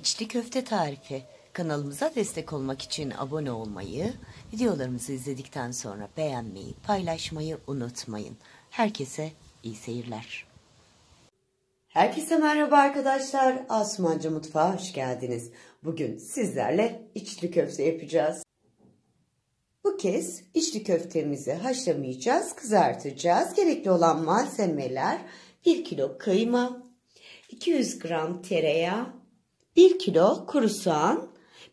İçli köfte tarifi. Kanalımıza destek olmak için abone olmayı, videolarımızı izledikten sonra beğenmeyi, paylaşmayı unutmayın. Herkese iyi seyirler. Herkese merhaba arkadaşlar. Asumancı Mutfağa hoş geldiniz. Bugün sizlerle içli köfte yapacağız. Bu kez içli köftemizi haşlamayacağız, kızartacağız. Gerekli olan malzemeler 1 kilo kıyma, 200 gram tereyağı, 1 kilo kuru soğan,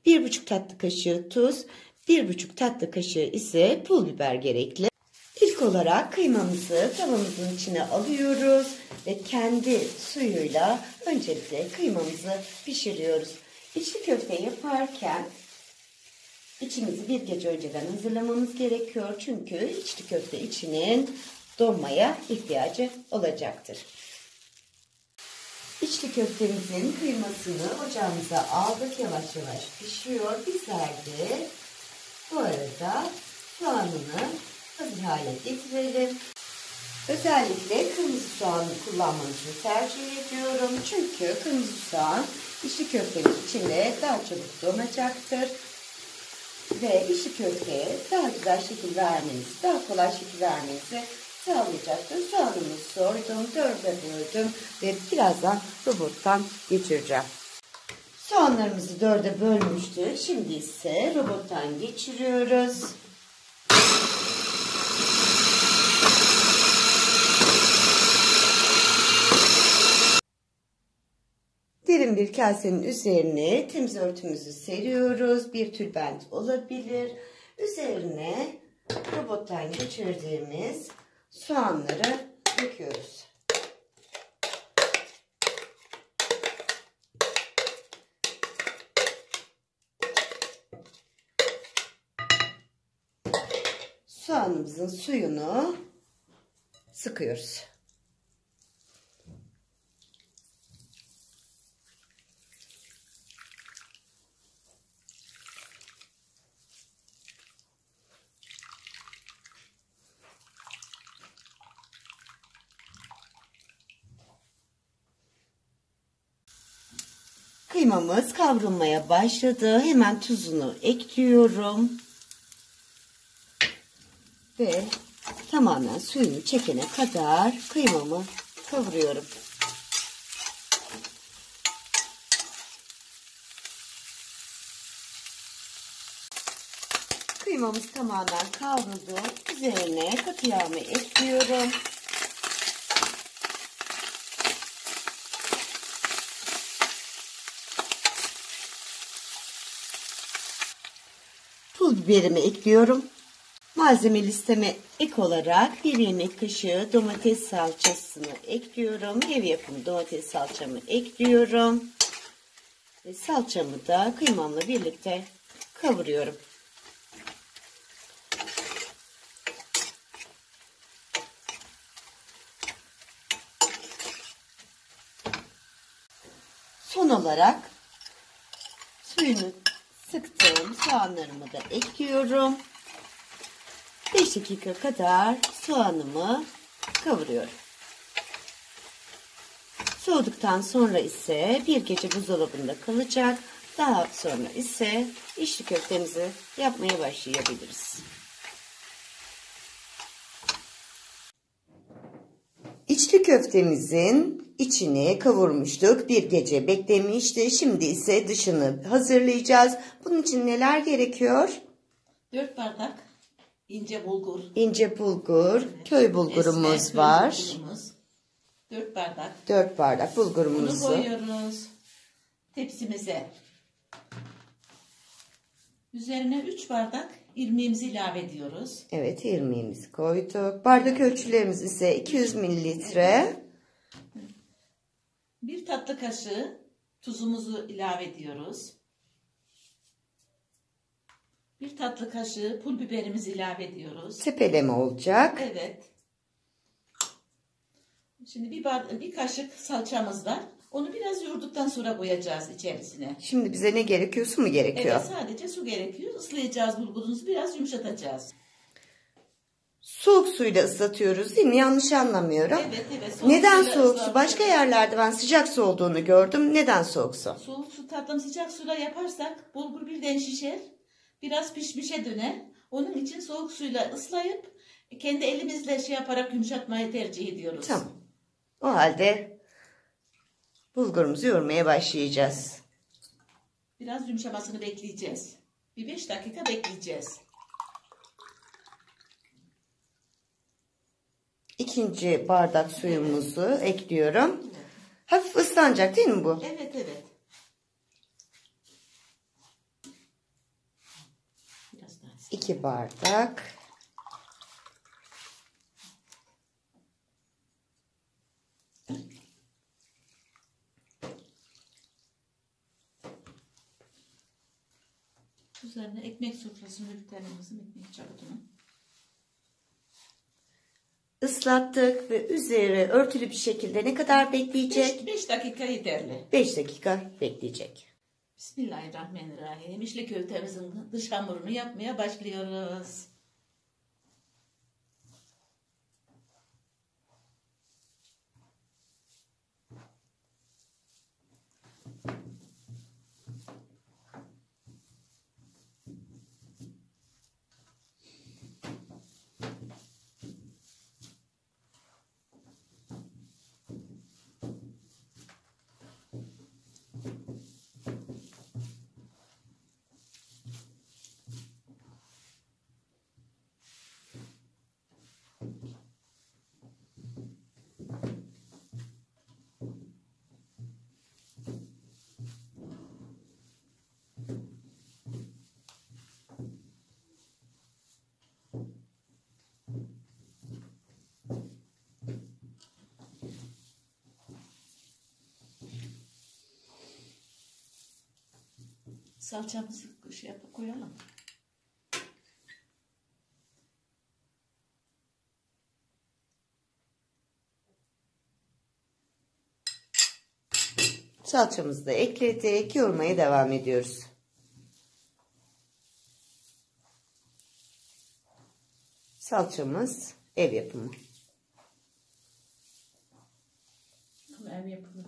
1,5 tatlı kaşığı tuz, 1,5 tatlı kaşığı ise pul biber gerekli. İlk olarak kıymamızı tavamızın içine alıyoruz ve kendi suyuyla öncelikle kıymamızı pişiriyoruz. İçli köfte yaparken içimizi bir gece önceden hazırlamamız gerekiyor. Çünkü içli köfte içinin donmaya ihtiyacı olacaktır. İçli köftemizin kıymasını ocağımıza aldık. Yavaş yavaş pişiyor. Bizler de bu arada soğanını hazır hale getirelim. Özellikle kırmızı soğanı kullanmanızı tercih ediyorum. Çünkü kırmızı soğan içli köftenin içinde daha çabuk donacaktır. Ve içli köfteye daha güzel şekil vermenizi, daha kolay şekil vermenizi sağlayacaktır. Soğanımı soydum, dörde böldüm ve birazdan robottan geçireceğim. Soğanlarımızı dörde bölmüştük. Şimdi ise robottan geçiriyoruz. Derin bir kasenin üzerine temiz örtümüzü seriyoruz. Bir tülbent olabilir. Üzerine robottan geçirdiğimiz soğanları döküyoruz. Soğanımızın suyunu sıkıyoruz. Kıymamız kavrulmaya başladı. Hemen tuzunu ekliyorum. Ve tamamen suyunu çekene kadar kıymamı kavuruyorum. Kıymamız tamamen kavruldu. Üzerine katı yağımı ekliyorum. Pul biberimi ekliyorum. Malzeme listeme ek olarak bir yemek kaşığı domates salçasını ekliyorum. Ev yapımı domates salçamı ekliyorum. Ve salçamı da kıymamla birlikte kavuruyorum. Son olarak suyunu sıktığım soğanlarımı da ekliyorum. 5 dakika kadar soğanımı kavuruyorum. Soğuduktan sonra ise bir gece buzdolabında kalacak. Daha sonra ise içli köftemizi yapmaya başlayabiliriz. İçli köftemizin içini kavurmuştuk. Bir gece beklemişti. Şimdi ise dışını hazırlayacağız. Bunun için neler gerekiyor? 4 bardak ince bulgur. İnce bulgur, Evet. köy bulgurumuz Esmer köy var. bulgurumuz. 4 bardak. 4 bardak Bunu bulgurumuzu. koyuyoruz tepsimize. Üzerine 3 bardak irmiğimizi ilave ediyoruz. Evet irmiğimizi koyduk. Bardak ölçülerimiz ise 200 mililitre. 1 tatlı kaşığı tuzumuzu ilave ediyoruz. 1 tatlı kaşığı pul biberimizi ilave ediyoruz. Tepeleme olacak. Evet. Şimdi bir, bir kaşık salçamız var. Onu biraz yoğurduktan sonra koyacağız içerisine. Şimdi bize ne gerekiyor? Su mu gerekiyor? Evet sadece su gerekiyor. Islayacağız bulgurumuzu biraz yumuşatacağız. Soğuk suyla ıslatıyoruz değil mi? Yanlış anlamıyorum. Evet evet. soğuk Neden soğuk su? Başka yerlerde ben sıcak su olduğunu gördüm. Neden soğuk su? Soğuk su tatlım sıcak suyla yaparsak bulgur birden şişer. Biraz pişmişe döner. Onun için soğuk suyla ıslayıp kendi elimizle şey yaparak yumuşatmayı tercih ediyoruz. Tamam. O halde bulgurumuzu yoğurmaya başlayacağız. Biraz yumuşamasını bekleyeceğiz. Bir beş dakika bekleyeceğiz. İkinci bardak suyumuzu ekliyorum. Hafif ıslanacak değil mi bu? Evet evet. İki bardak. Üzerine ekmek tane kızım ekmek çarptım. Islattık ve üzeri örtülü bir şekilde ne kadar bekleyecek? 5 dakika yeterli. 5 dakika bekleyecek. Bismillahirrahmanirrahim. İşli köftemizin dış hamurunu yapmaya başlıyoruz. Salçamızı şey yapıp koyalım. Salçamızı da ekledik. Yoğurmaya devam ediyoruz. Salçamız ev yapımı. Ama ev yapımı.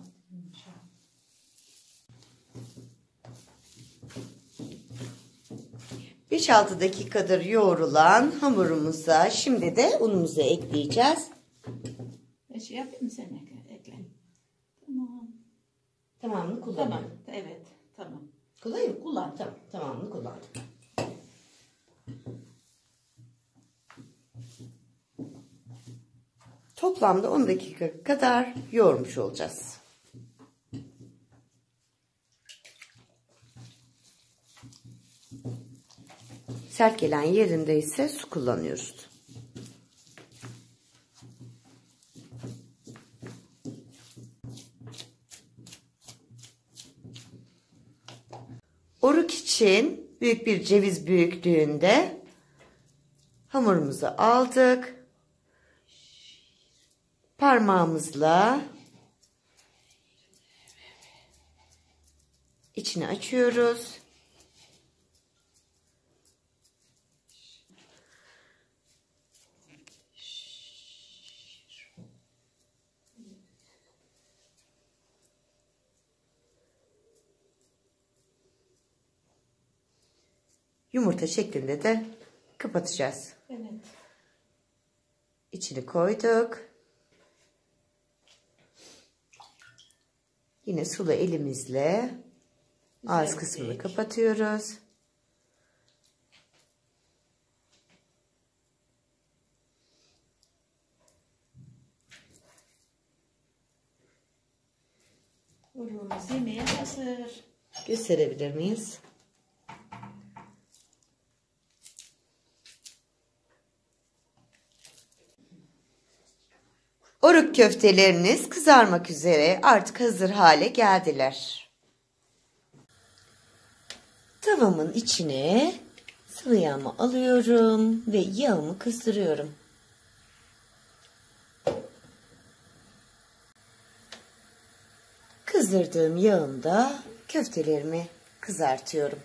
5-6 dakikadır yoğrulan hamurumuza şimdi de unumuzu ekleyeceğiz. Şey yapayım mı sen ekle? ekle. Tamam. Tamamını Tamam. kullanıyorum. Evet. Tamam. Kullanayım mı? Kullan. Tamam. Tamamını kullandım. Toplamda 10 dakika kadar yoğurmuş olacağız. Sert gelen yerinde ise su kullanıyoruz. Oruk için büyük bir ceviz büyüklüğünde hamurumuzu aldık. Parmağımızla içini açıyoruz. Yumurta şeklinde de kapatacağız. Evet. İçini koyduk. Yine sulu elimizle ağız kısmını kapatıyoruz. Ürünümüz yemeğe hazır. Gösterebilir miyiz? Oruk köfteleriniz kızarmak üzere artık hazır hale geldiler. Tavamın içine sıvı yağımı alıyorum ve yağımı kızdırıyorum. Kızdırdığım yağımda köftelerimi kızartıyorum.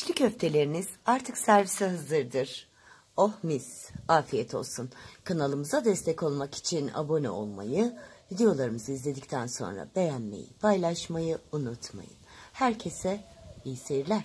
Köfteleriniz artık servise hazırdır. Oh mis, afiyet olsun. Kanalımıza destek olmak için abone olmayı, videolarımızı izledikten sonra beğenmeyi, paylaşmayı unutmayın. Herkese iyi seyirler.